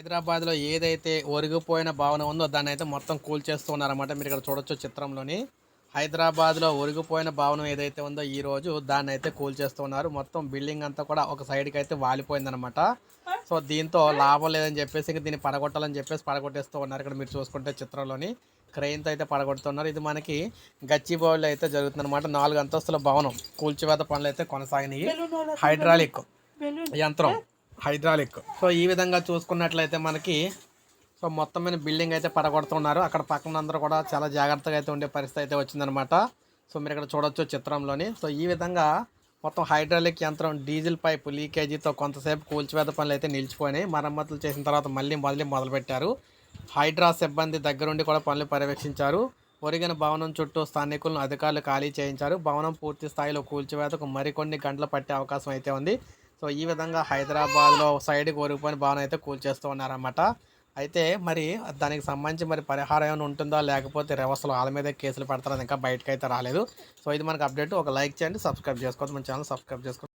హైదరాబాద్లో ఏదైతే ఒరిగిపోయిన భవనం ఉందో దాన్ని అయితే మొత్తం కూల్చేస్తూ ఉన్నారన్నమాట. మీరు ఇక్కడ చూడొచ్చు చిత్రంలోని. హైదరాబాద్లో ఒరిగిపోయిన భవనం ఏదైతే ఉందో ఈ రోజు దాన్ని అయితే కూల్చేస్తూ ఉన్నారు. మొత్తం బిల్డింగ్ అంతా కూడా ఒక సైడ్కి అయితే వాలిపోయిందనమాట సో దీంతో లాభం లేదని చెప్పేసి ఇంక దీన్ని పడగొట్టాలని చెప్పేసి పడగొట్టేస్తూ ఉన్నారు ఇక్కడ మీరు చూసుకుంటే చిత్రంలోని. క్రెయిన్తో అయితే పడగొడుతున్నారు. ఇది మనకి గచ్చిబౌలిలో అయితే జరుగుతుంది అనమాట నాలుగు అంతస్తుల భవనం. కూల్చివేత పనులు అయితే కొనసాగినాయి హైడ్రాలిక్ యంత్రం. హైడ్రాలిక్. సో ఈ విధంగా చూసుకున్నట్లయితే మనకి సో మొత్తం మీద బిల్డింగ్ అయితే పడగొడుతున్నారు. అక్కడ పక్కన అందరూ కూడా చాలా జాగ్రత్తగా అయితే ఉండే పరిస్థితి అయితే వచ్చిందనమాట సో మీరు ఇక్కడ చూడొచ్చు చిత్రంలోని. సో ఈ విధంగా మొత్తం హైడ్రాలిక్ యంత్రం డీజిల్ పైపు లీకేజీతో కొంతసేపు కూల్చివేత పనులు అయితే నిలిచిపోయినాయి. మరమ్మతులు చేసిన తర్వాత మళ్ళీ మళ్ళీ మొదలుపెట్టారు. హైడ్రా సిబ్బంది దగ్గరుండి కూడా పనులు పర్యవేక్షించారు. ఒరిగిన భవనం చుట్టూ స్థానికులను అధికారులు ఖాళీ చేయించారు. భవనం పూర్తి స్థాయిలో కూల్చివేతకు మరికొన్ని గంటలు పట్టే అవకాశం అయితే ఉంది. సో ఈ విధంగా హైదరాబాద్లో సైడ్కి ఒరిగిపోయిన భవనం అయితే కూల్చేస్తూ ఉన్నారన్నమాట. అయితే మరి దానికి సంబంధించి మరి పరిహారం ఏమైనా ఉంటుందా? లేకపోతే రివర్సల్ వాళ్ళ మీద కేసులు పెడతారని ఇంకా బయటకు అయితే రాలేదు. సో ఇది మనకు అప్డేట్. ఒక లైక్ చేయండి సబ్స్క్రైబ్ చేసుకోవద్దు. మన ఛానల్ సబ్స్క్రైబ్ చేసుకోండి